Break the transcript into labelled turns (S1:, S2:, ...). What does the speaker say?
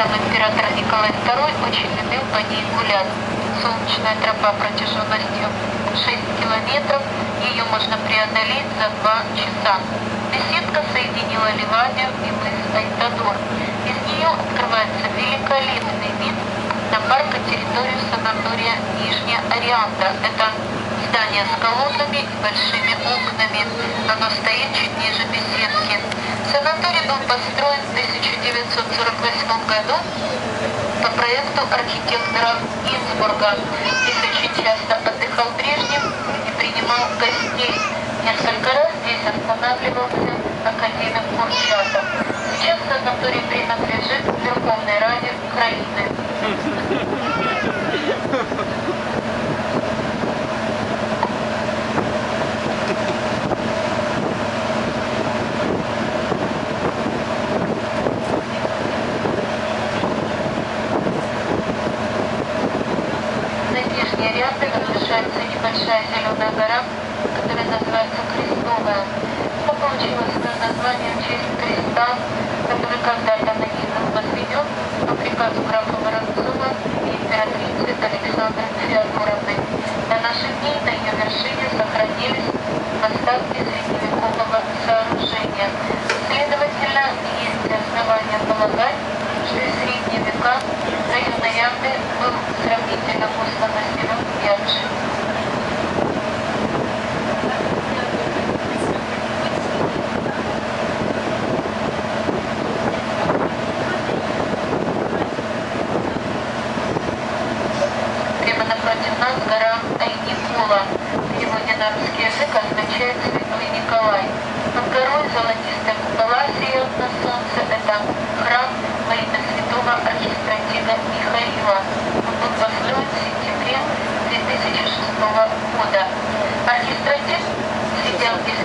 S1: Сам император Николай II очень любил по ней гулять. Солнечная тропа протяженностью 6 километров, ее можно преодолеть за 2 часа. Беседка соединила Ливадию и мыс Айтадор. Из нее открывается великолепный вид на парк и территорию санатория Нижняя Ориандра. Это здание с колоннами и большими окнами. Оно стоит чуть ниже беседки. Построен в 1948 году по проекту архитектора Гинзбурга. Здесь очень часто отдыхал Брежнев и принимал гостей. Несколько раз здесь останавливался академик Курчатов. Сейчас санаторий принадлежит Верховной Раде На Нижней Рябе возвышается небольшая зеленая гора, которая называется Крестовая. Она получила свое название в честь креста, который когда-то на ней был возведен по приказу графа Воронцова и императрицы Александры Феодоровны. До наших дней на ее вершине сохранились остатки средневекового сооружения. Следовательно, есть основания полагать, что в средние века район Янды был сравнительно Николай, гора Айникула. Его динамский язык означает «Святой Николай». Под горой золотистая купола сияют на солнце. Это храм во имя святого архистратига Михаила. Он был построен в сентябре 2006 года. Архистратиг сидел без